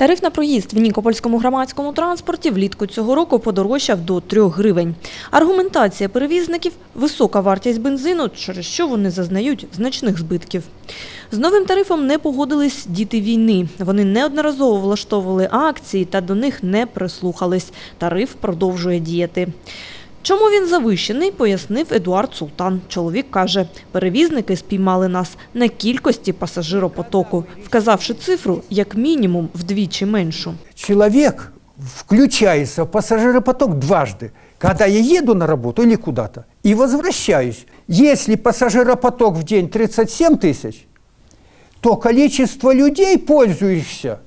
Тариф на проїзд в Нікопольському громадському транспорті влітку цього року подорожчав до 3 гривень. Аргументація перевізників – висока вартість бензину, через що вони зазнають значних збитків. З новим тарифом не погодились діти війни. Вони неодноразово влаштовували акції та до них не прислухались. Тариф продовжує діяти. Чому він завищений, пояснив Едуард Султан. Чоловік каже, перевізники спіймали нас на кількості пасажиропотоку, вказавши цифру як мінімум вдвічі меншу. человек включается в пассажиропоток дважды, когда я еду на работу или куда-то, и возвращаюсь. Если пассажиропоток в день 37 тысяч, то количество людей, пользующихся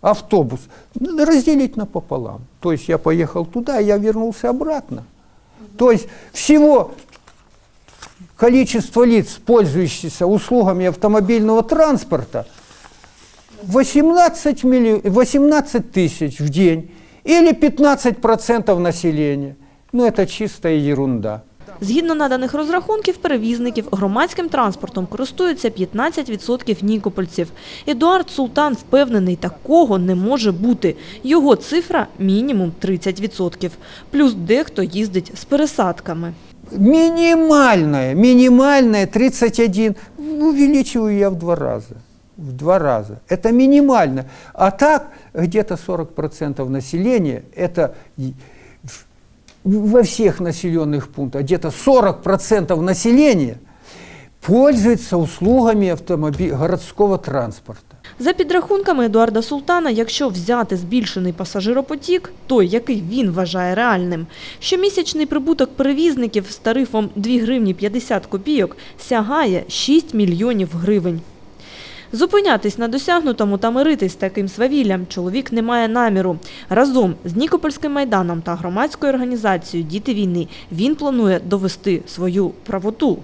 автобус, разделить напополам. То я поехал туда, я вернулся обратно. То есть всего количество лиц, пользующихся услугами автомобильного транспорта, 18, милли... 18 тысяч в день или 15% населения. Ну, это чистая ерунда. Згідно наданих розрахунків перевізників, громадським транспортом користуються 15% нікопольців. Едуард Султан впевнений, такого не може бути. Його цифра – мінімум 30%. Плюс дехто їздить з пересадками. Минимальная, минимальная 31. Увеличиваю я в два раза. В два раза. Это минимально. А так, где-то 40% населения, это во всех населенных пунктах, где-то 40% населения пользуется услугами автомоби- городского транспорта. За підрахунками Едуарда Султана, якщо взяти збільшений пасажиропотік, той, який він вважає реальним, щомісячний прибуток перевізників з тарифом 2 гривні 50 копійок сягає 6 мільйонів гривень. Зупинятись на досягнутому та миритись з таким свавіллям чоловік не має наміру. Разом з Нікопольським майданом та громадською організацією Діти війни він планує довести свою правоту.